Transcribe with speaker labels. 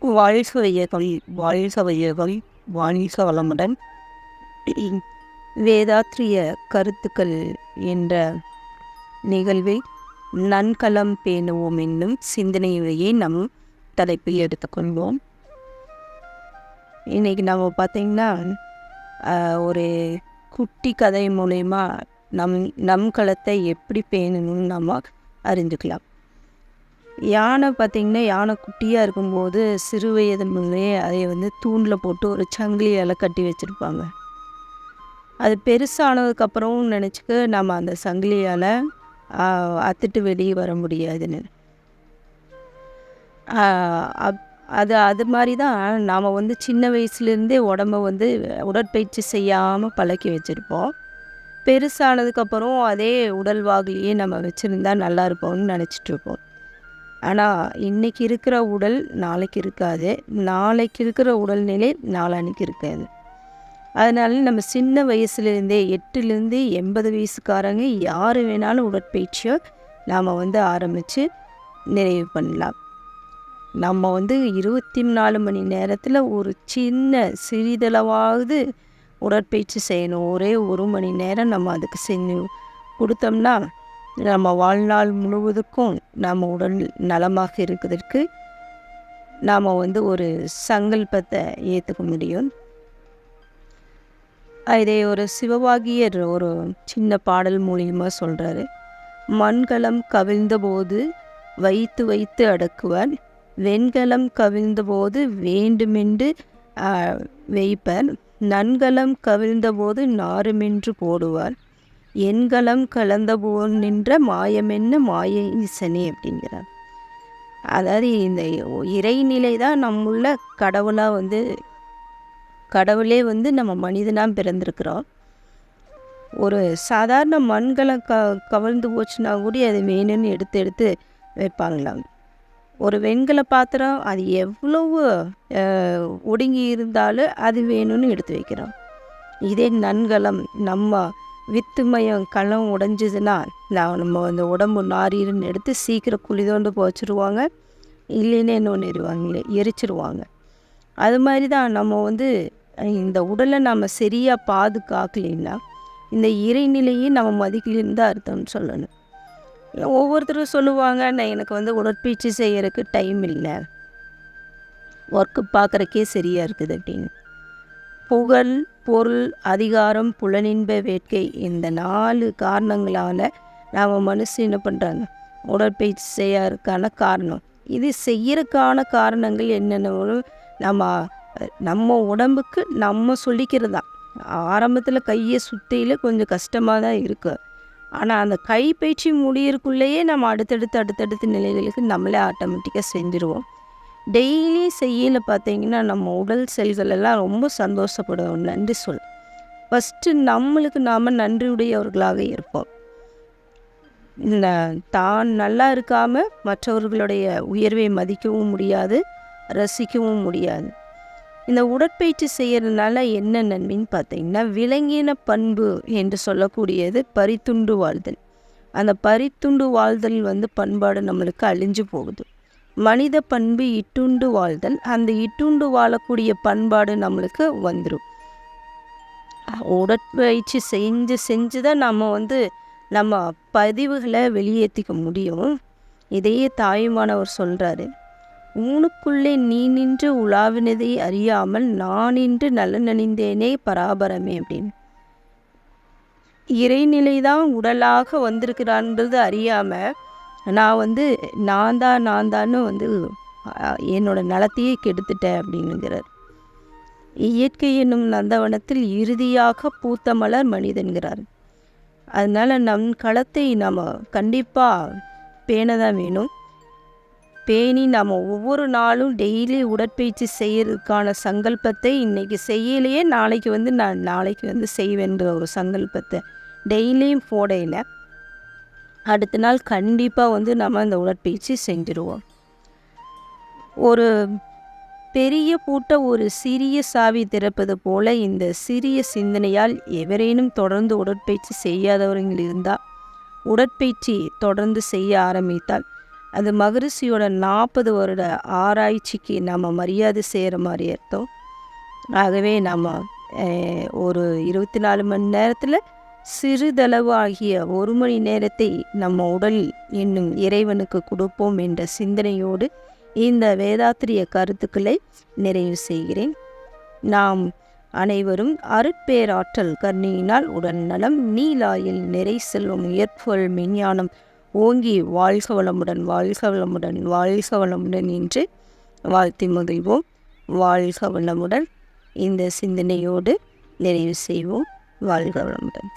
Speaker 1: வாயிச வையகம் வாயிச வையகம் வாணிச வளமுடன். வேதாத்திரிய கருத்துக்கள் என்ற நிகழ்வை நன்கலம் பேணுவோம் என்னும் சிந்தனையை நம் தலைப்பில் எடுத்துக்கொள்வோம். இன்றைக்கி நம்ம பார்த்திங்கன்னா ஒரு குட்டி கதை மூலயமா நம் நம் களத்தை எப்படி பேணணும்னு நம்ம அறிஞ்சுக்கலாம் யானை பார்த்திங்கன்னா யானை குட்டியாக இருக்கும்போது சிறு வயது முதலே அதை வந்து தூண்டில் போட்டு ஒரு சங்கிலியால் கட்டி வச்சுருப்பாங்க. அது பெருசானதுக்கப்புறம் நினச்சிக்க நம்ம அந்த சங்கிலியால் அத்துட்டு வெளியே வர முடியாதுன்னு. அப்- அது அது மாதிரி தான் நாம் வந்து சின்ன வயசுலேருந்தே உடம்ப வந்து உடற்பயிற்சி செய்யாமல் பழக்கி வச்சுருப்போம். பெருசானதுக்கப்புறம் அதே உடல்வாகிலேயே நம்ம வச்சுருந்தா நல்லா இருப்போம்னு நினச்சிட்டு இருப்போம் ஆனால் இன்றைக்கி இருக்கிற உடல் நாளைக்கு இருக்காது. நாளைக்கு இருக்கிற உடல்நிலை நாளானிக்கு இருக்காது. அதனால நம்ம சின்ன வயசுலேருந்தே எட்டுலேருந்து எண்பது வயசுக்காரங்க யார் வேணாலும் உடற்பயிற்சியை நாம் வந்து ஆரம்பித்து நிறைவு பண்ணலாம். நம்ம வந்து இருபத்தி நாலு மணி நேரத்தில் ஒரு சின்ன சிறிதளவாவது உடற்பயிற்சி செய்யணும். ஒரே ஒரு மணி நேரம் நம்ம அதுக்கு செஞ்சு கொடுத்தோம்னா நம்ம வாழ்நாள் முழுவதுக்கும் நம்ம உடல் நலமாக இருக்கிறதுக்கு நாம் வந்து ஒரு சங்கல்பத்தை ஏற்றுக்க முடியும். இதை ஒரு சிவவாகியர் ஒரு சின்ன பாடல் மூலியமாக சொல்கிறாரு மண்கலம் கவிழ்ந்தபோது வைத்து வைத்து அடக்குவார் வெண்கலம் கவிழ்ந்தபோது வேண்டுமென்று ஆ, வைப்பர் நன்கலம் கவிழ்ந்தபோது நாருமென்று போடுவார். எண்கலம் கலந்தபோ நின்ற மாயமென்ன மாய ஈசனே அப்படிங்கிறார். அதாவது இந்த இறைநிலை தான் நம்முள்ள கடவுளாக வந்து கடவுளே வந்து நம்ம மனிதனாக பிறந்திருக்கிறோம். ஒரு சாதாரண மண்களை க கவிழ்ந்து போச்சுன்னா கூட அது வேணும்னு எடுத்து எடுத்து வைப்பாங்களாம். ஒரு வெண்கல பாத்திரம் அது எவ்வளவு ஒடுங்கி இருந்தாலும் அது வேணும்னு எடுத்து வைக்கிறோம். இதே நன்கலம் நம்ம வித்துமயம் களம் உடைஞ்சதுன்னா நான் நம்ம அந்த உடம்பு நாரீருன்னு எடுத்து சீக்கிரம் குழி தோண்டு போச்சிருவாங்க. இல்லைன்னு என்ன ஒன்றுவாங்களே எரிச்சிருவாங்க. அது மாதிரி தான் நம்ம வந்து இந்த உடலை நம்ம சரியாக பாதுகாக்கலைன்னா இந்த இறைநிலையை நம்ம மதிக்கலைன்னு தான் அர்த்தம்னு சொல்லணும். ஒவ்வொருத்தரும் சொல்லுவாங்க நான் எனக்கு வந்து உடற்பயிற்சி செய்கிறதுக்கு டைம் இல்லை. ஒர்க்கு பார்க்குறக்கே சரியாக இருக்குது அப்படின்னு. புகழ் பொருள் அதிகாரம் புலனின்ப வேட்கை இந்த நாலு காரணங்களால் நாம் மனுஷன் என்ன பண்ணுறாங்க உடற்பயிற்சி செய்யறதுக்கான காரணம். இது செய்யறதுக்கான காரணங்கள் என்னென்ன நம்ம நம்ம உடம்புக்கு நம்ம சொல்லிக்கிறது தான் ஆரம்பத்தில் கையை சுற்றியில் கொஞ்சம் கஷ்டமாக தான் இருக்குது ஆனால் அந்த கை பயிற்சி நம்ம அடுத்தடுத்து அடுத்தடுத்த நிலைகளுக்கு நம்மளே ஆட்டோமேட்டிக்காக செஞ்சுருவோம். டெய்லி செய்யல பார்த்தீங்கன்னா நம்ம உடல் செல்கள் எல்லாம் ரொம்ப சந்தோஷப்படுவோம். நன்றி சொல். ஃபஸ்ட்டு நம்மளுக்கு நாம் நன்றியுடையவர்களாக இருப்போம். இந்த தான் நல்லா இருக்காமல் மற்றவர்களுடைய உயர்வை மதிக்கவும் முடியாது ரசிக்கவும் முடியாது. இந்த உடற்பயிற்சி செய்கிறதுனால என்ன நன்மைன்னு பார்த்தீங்கன்னா விலங்கின பண்பு என்று சொல்லக்கூடியது பரித்துண்டு வாழ்தல். அந்த பரித்துண்டு வாழ்தல் வந்து பண்பாடு நம்மளுக்கு அழிஞ்சு போகுது. மனித பண்பு இட்டுண்டு வாழ்தல் அந்த இட்டுண்டு வாழக்கூடிய பண்பாடு நம்மளுக்கு வந்துடும் உடற்பயிற்சி செஞ்சு செஞ்சு தான் நம்ம வந்து நம்ம பதிவுகளை வெளியேற்றிக்க முடியும். இதையே தாயுமானவர் சொல்கிறாரு ஊனுக்குள்ளே நீ நின்று உலாவினதை அறியாமல் நான் நின்று நலனணிந்தேனே பராபரமே அப்படின்னு. இறைநிலை தான் உடலாக வந்திருக்கிறான்றது அறியாமல் நான் வந்து நான் தான் நான் தான்னு வந்து என்னோட நலத்தையே கெடுத்துட்டேன் அப்படிங்கிறார் இயற்கை என்னும் நந்தவனத்தில் இறுதியாக பூத்த மலர் மனிதன்கிறார். அதனால் நம் களத்தை நம்ம கண்டிப்பாக பேண தான் வேணும். பேணி நம்ம ஒவ்வொரு நாளும் டெய்லி உடற்பயிற்சி செய்யறதுக்கான சங்கல்பத்தை இன்றைக்கி செய்யலையே நாளைக்கு வந்து நான் நாளைக்கு வந்து செய்வேன்ற ஒரு சங்கல்பத்தை டெய்லியும் போடையில் அடுத்த நாள் கண்டிப்பாக வந்து நம்ம அந்த உடற்பயிற்சி செஞ்சிருவோம். ஒரு பெரிய பூட்ட ஒரு சிறிய சாவி திறப்பது போல இந்த சிறிய சிந்தனையால் எவரேனும் தொடர்ந்து உடற்பயிற்சி செய்யாதவர்கள் இருந்தால் உடற்பயிற்சி தொடர்ந்து செய்ய ஆரம்பித்தால் அது மகரிஷியோட நாற்பது வருட ஆராய்ச்சிக்கு நம்ம மரியாதை செய்கிற மாதிரி அர்த்தம். ஆகவே நம்ம ஒரு இருபத்தி நாலு மணி நேரத்தில் சிறிதளவு ஆகிய ஒரு மணி நேரத்தை நம்ம உடல் என்னும் இறைவனுக்கு கொடுப்போம் என்ற சிந்தனையோடு இந்த வேதாத்திரிய கருத்துக்களை நிறைவு செய்கிறேன். நாம் அனைவரும் அருட்பேராற்றல் கர்ணியினால் உடல் நலம் நீலாயில் நிறை செல்வம் உயர்ப்புகள் மின்ஞானம் ஓங்கி வாழ்க வளமுடன் வாழ்க வளமுடன் வாழ்க வளமுடன் என்று வாழ்த்தி முதைவோம் வாழ்க வளமுடன். இந்த சிந்தனையோடு நிறைவு செய்வோம். வாழ்க வளமுடன்.